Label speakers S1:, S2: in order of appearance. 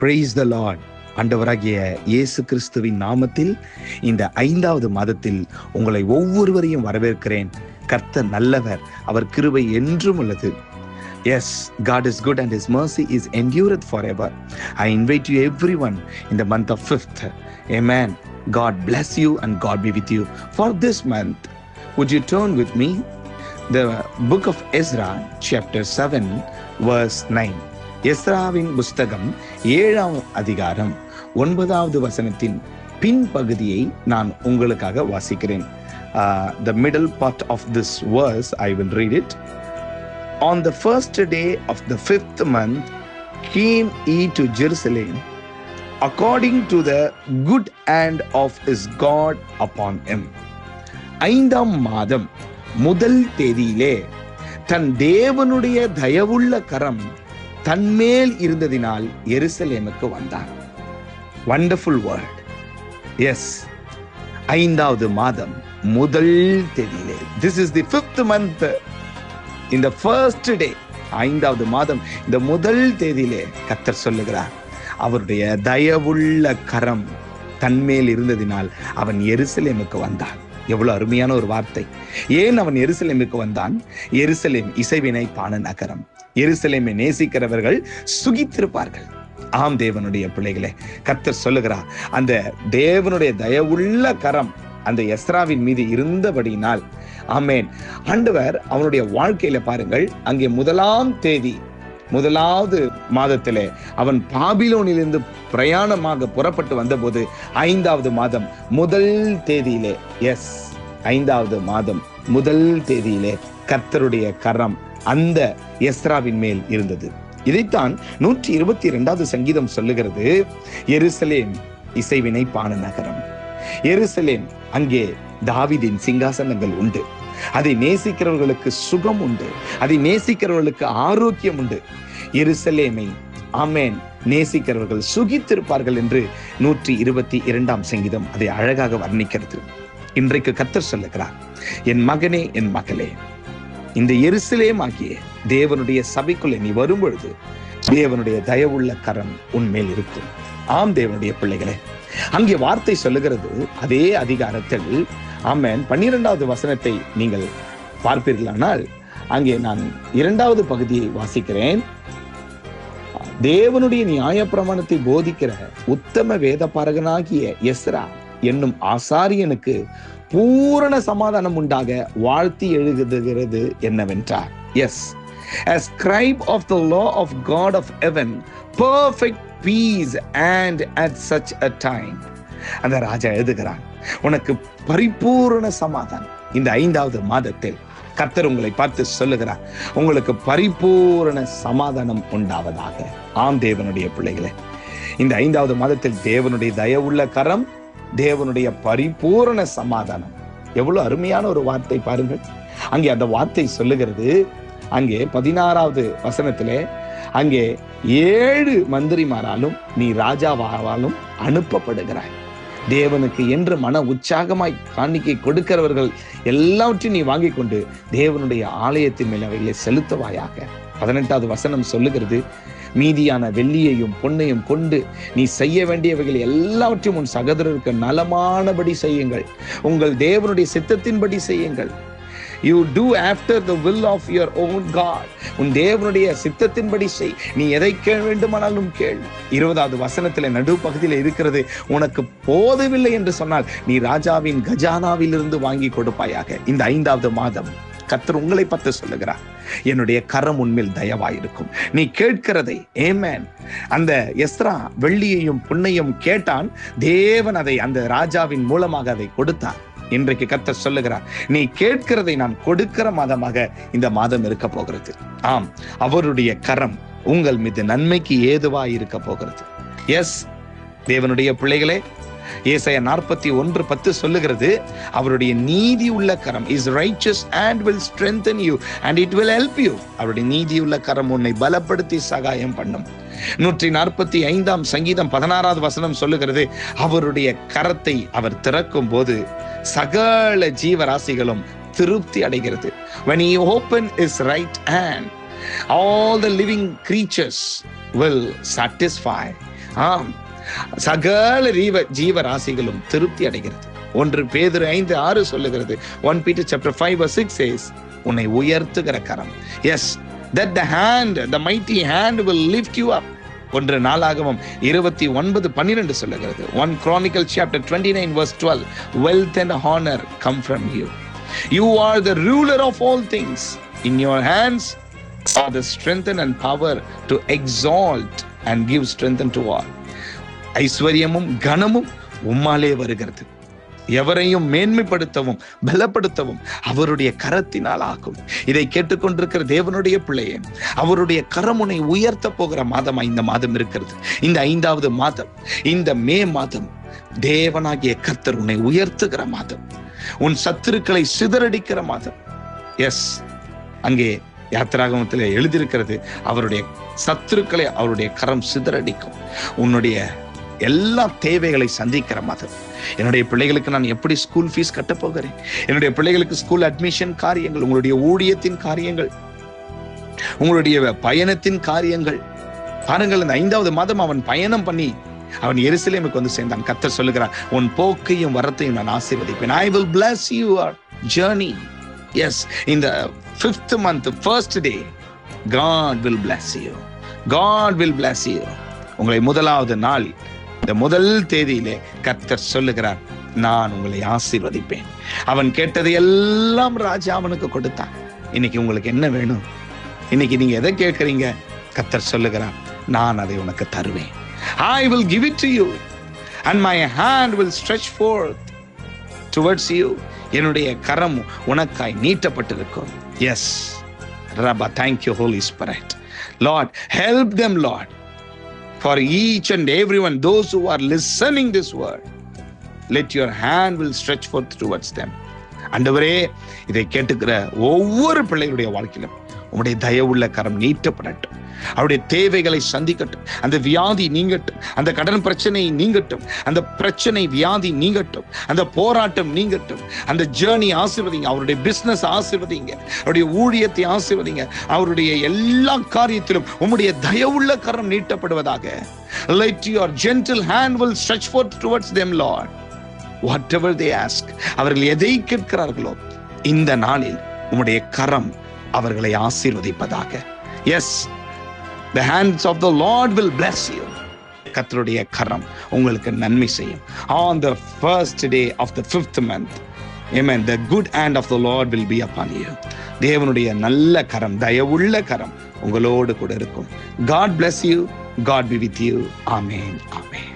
S1: Praise the Lord ஆண்டவராகிய இயேசு கிறிஸ்துவின் நாமத்தில் இந்த ஐந்தாவது மாதத்தில் உங்களை ஒவ்வொருவரையும் வரவேற்கிறேன் கர்த்த நல்லவர் அவர் கிருபை என்றும் உள்ளது yes God is good and is mercy is endureth for ever I invite you every one இந்த month of fifth amen God bless you and God be with you for this month would you turn with me the book of Ezra chapter seven verse nine எஸ்ராவின் புஸ்தகம் ஏழாம் அதிகாரம் ஒன்பதாவது வசனத்தின் பின்பகுதியை நான் உங்களுக்காக வாசிக்கிறேன். The middle part of this verse I will read it on the first day of the fifth month came he to Jerusalem according to the good hand of is God upon him ஐந்தாம் மாதம் முதல் தேதியிலே தன் தேவனுடைய தயவுள்ள கரம் தன்மேல் இருந்ததினால் எருசலேமுக்கு வந்தார் wonderful world S ஐந்தாவது மாதம் முதல் தேதியிலே. This is the fifth month இந்த ஃபர்ஸ்ட் டே ஐந்தாவது மாதம் இந்த முதல் தேதியிலே கத்தர் சொல்லுகிறார் அவருடைய தயவுள்ள கரம் தன்மேல் இருந்ததினால் அவன் எருசலேமுக்கு வந்தான். எவ்வளவு அருமையான ஒரு வார்த்தை. ஏன் அவன் எருசலேமுக்கு வந்தான்? எருசலேம் இசைவினை பான நகரம். எருசலேமை நேசிக்கிறவர்கள் சுகித்திருப்பார்கள். ஆம் தேவனுடைய பிள்ளைகளே கர்த்தர் சொல்லுகிறார் அந்த தேவனுடைய தயவுள்ள கரம் அந்த எஸ்ராவின் மீது இருந்தபடியினால். ஆமேன். ஆண்டவர் அவனுடைய வாழ்க்கையில பாருங்கள் அங்கே முதலாம் தேதி முதலாவது மாதத்திலே அவன் பாபிலோனிலிருந்து பிரயாணமாக புறப்பட்டு வந்தபோது ஐந்தாவது மாதம் முதல் தேதியிலே எஸ் ஐந்தாவது மாதம் முதல் தேதியிலே கர்த்தருடைய கரம் அந்த எஸ்ராவின் மேல் இருந்தது. இதைத்தான் நூற்றி இருபத்தி இரண்டாவது சங்கீதம் சொல்லுகிறது. எருசலேம் இசைவினை பான நகரம். எருசலேம் அங்கே தாவிதின் சிங்காசனங்கள் உண்டு. அதை நேசிக்கிறவர்களுக்கு சுகம் உண்டு. அதை நேசிக்கிறவர்களுக்கு ஆரோக்கியம் உண்டு. எருசலேமை அமேன் நேசிக்கிறவர்கள் சுகித்திருப்பார்கள் என்று நூற்றி இருபத்தி இரண்டாம் சங்கீதம் அதை அழகாக வர்ணிக்கிறது. இன்றைக்கு கத்தர் சொல்லுகிறார் என் மகனே என் மகளே இந்த எருசலேம் ஆகிய தேவனுடைய சபைக்குள்ளே நீ வரும்பொழுது தேவனுடைய தயவுள்ள கரம் உன்மேல் இருக்கும். ஆம் தேவனுடைய பிள்ளைகளே அங்கே வார்த்தை சொல்லுகிறது அதே அதிகாரத்தில் ஆமேன். பன்னிரெண்டாவது வசனத்தை நீங்கள் பார்ப்பீர்களானால் அங்கே நான் இரண்டாவது பகுதியை வாசிக்கிறேன். தேவனுடைய நியாய பிரமாணத்தை போதிக்கிற உத்தம வேத பாரகனாகிய எஸ்ரா என்னும் ஆசாரியனுக்கு பூரண சமாதானம் உண்டாக வாழ்த்தி எழுதுகிறது என்னவென்றார் as A scribe of the law of God of heaven, perfect peace and at such a time. அந்த ராஜா எழுதுகிறான் உனக்கு பரிபூரண சமாதானம் இந்த ஐந்தாவது மாதத்தில் கர்த்தர் உங்களை பார்த்து சொல்லுகிறார் உங்களுக்கு பரிபூரண சமாதானம் உண்டாவதாக ஆம் தேவனுடைய பிள்ளைகளே இந்த ஐந்தாவது மாதத்தில் தேவனுடைய தயவுள்ள கரம் தேவனுடைய பரிபூரண சமாதானம். எவ்வளவு அருமையான ஒரு வார்த்தை பாருங்கள். அங்கே அந்த வார்த்தை சொல்லுகிறது. அங்கே பதினாறாவது வசனத்திலே அங்கே ஏழு மந்திரிமாராலும் நீ ராஜாவாலும் அனுப்பப்படுகிறாய். தேவனுக்கு என்று மன உற்சாகமாய் காணிக்கை கொடுக்கிறவர்கள் எல்லாவற்றையும் நீ வாங்கி கொண்டு தேவனுடைய ஆலயத்தின் மேல் அவைகளை செலுத்துவாயாக. பதினெட்டாவது வசனம் சொல்லுகிறது. மீதியான வெள்ளியையும் பொன்னையும் கொண்டு நீ செய்ய வேண்டியவைகள் எல்லாவற்றையும் உன் சகோதரருக்கு நலமானபடி செய்யுங்கள். உங்கள் தேவனுடைய சித்தத்தின்படி செய்யுங்கள். You do after the will of your own God உன் தேவனுடைய சித்தத்தின்படி செய். நீ எதை கேள் வேண்டுமானாலும் கேள். இருபதாவது வசனத்தில் நடு பகுதியில் இருக்கிறது உனக்கு போதவில்லை என்று சொன்னால் நீ ராஜாவின் கஜானாவிலிருந்து வாங்கி கொடுப்பாயாக. இந்த ஐந்தாவது மாதம். கத்தர் உங்களை பற்றி சொல்லுகிறார். என்னுடைய கரம் உண்மையில் தயவாயிருக்கும். நீ கேட்கிறதை ஏமேன் அந்த எஸ்ரா வெள்ளியையும் புண்ணையும் கேட்டான். தேவன் அதை அந்த ராஜாவின் மூலமாக அதை கொடுத்தார். இன்றைக்கு கத்தர் சொல்லுகிறார் நீ கேட்கிறதை நான் கொடுக்கிற மாதமாக இந்த மாதம் இருக்க போகிறது. ஆம் அவருடைய கரம் உங்கள் மீது நன்மைக்கு ஏதுவா இருக்க போகிறது. எஸ் தேவனுடைய பிள்ளைகளே ஏசைய நாற்பத்தி ஒன்று பத்து சொல்லுகிறது அவருடைய நீதி உள்ள கரம் is riches and will strengthen you and it will help you அவருடைய நீதி உள்ள கரம் உன்னை பலப்படுத்தி சகாயம் பண்ணும். நூற்றி நாற்பத்தி ஐந்தாம் சங்கீதம் பதினாறாவது வசனம் சொல்லுகிறது அவருடைய கரத்தை அவர் திறக்கும் போது சகல ஜீவராசிகளும் திருப்தி அடைகிறது. When he open his right hand all the living creatures will satisfy. ஆம். சகல ரீவ ஜீவ ராசிகளும் திருப்தி அடைகிறது. ஒன்று பேதர் ஐந்து ஆறு சொல்லுகிறது. One Peter chapter five six as உன்னை உயர்த்துகிற கரம். As that the hand the mighty hand will lift you up ஒன்று நாளாகவும் இருபத்தி ஒன்பது பன்னிரெண்டு சொல்லுகிறது. One chronicle chapter twenty nine verse twelve wealth and honour come from you you are the ruler of all things in your hands are the strength and power to exalt and give strength to all ஐஸ்வர்யமும் கனமும் உம்மாலே வருகிறது. எவரையும் மேன்மைப்படுத்தவும் பலப்படுத்தவும் அவருடைய கரத்தினால் ஆகும். இதை கேட்டுக்கொண்டிருக்கிற தேவனுடைய பிள்ளையே அவருடைய கரமுனை உயர்த்த போகிற மாதமா இந்த மாதம் இருக்கிறது. இந்த ஐந்தாவது மாதம் இந்த மே மாதம் தேவனாகிய கர்த்தர் உன்னை உயர்த்துகிற மாதம். உன் சத்துருக்களை சிதறடிக்கிற மாதம். எஸ் அங்கே யாத்திராகமத்தில் எழுதியிருக்கிறது அவருடைய சத்துருக்களை அவருடைய கரம் சிதறடிக்கும். உன்னுடைய எல்லா தேவைகளை சந்திக்கிற மதம் என்னுடைய பிள்ளைகளுக்கு நான் எப்படி ஸ்கூல் ஃபீஸ் கட்ட போகிறேன்? என்னுடைய பிள்ளைகளுக்கு ஸ்கூல் அட்மிஷன் காரியங்கள் உங்களுடைய ஊழியத்தின் காரியங்கள் உங்களுடைய பயணத்தின் காரியங்கள். பாருங்கள் இந்த ஐந்தாவது மாதம் அவன் பயணம் பண்ணி அவன் எருசலேமுக்கு வந்து சேர்ந்தான். கத்தர் சொல்லுகிறான் உன் போக்கையும் வரத்தையும் நான் ஆசீர்வதிப்பேன். I will bless you our journey as இந்த fifth month first day God will bless you God will bless you உங்களை முதலாவது நாள் இந்த முதல் தேதியிலே கர்த்தர் சொல்லுகிறார் நான் உங்களை ஆசீர்வதிப்பேன். அவன் கேட்டதை எல்லாம் ராஜா அவனுக்கு கொடுத்தான். இன்னைக்கு உங்களுக்கு என்ன வேணும்? இன்னைக்கு நீங்க எதை கேட்கறீங்க? கத்தர் சொல்லுகிறார் நான் அதை உனக்கு தருவேன். I will give it to you and my hand will stretch forth towards you என்னுடைய கரம் உனக்காய் நீட்டப்பட்டிருக்கும். Ezra thank you holy spirit Lord help them Lord for each and every one those who are listening this word let your hand will stretch forth towards them அண்டவரே இதை கேட்டுக்கிற ஒவ்வொரு பிள்ளைகளுடைய வாழ்க்கையிலும் உங்களுடைய தயவுள்ள கரம் நீட்டப்படட்டும் அவருடைய தேவைகளை சந்திக்கட்டும். அந்த வியாதி நீங்கட்டும். அந்த கடன் பிரச்சனை நீங்கட்டும். அந்த பிரச்சனை வியாதி நீங்கட்டும். அந்த போராட்டம் நீங்கட்டும். அந்த ஜேர்னி ஆசிர்வதிங்க. அவருடைய பிசினஸ் ஆசிர்வதிங்க. அவருடைய ஊழியத்தை ஆசிர்வதிங்க. அவருடைய எல்லா காரியத்திலும் உம்முடைய தயவுள்ள கரம் நீட்டப்படுவதாக. Let your gentle hand will stretch stretch towards them Lord whatever they ask அவர்கள் எதை கேட்கிறார்களோ இந்த நாளில் உம்முடைய கரம் அவர்களை ஆசீர்வதிப்பதாக. Yes the hands of the Lord will bless you கத்தருடைய கரம் உங்களுக்கு நன்மை செய்யும் on the first day of the fifth month amen the good hand of the Lord will be upon you தேவனுடைய நல்ல கரம் தயவுள்ள கரம் உங்களோடு கூட இருக்கும் God bless you God be with you amen amen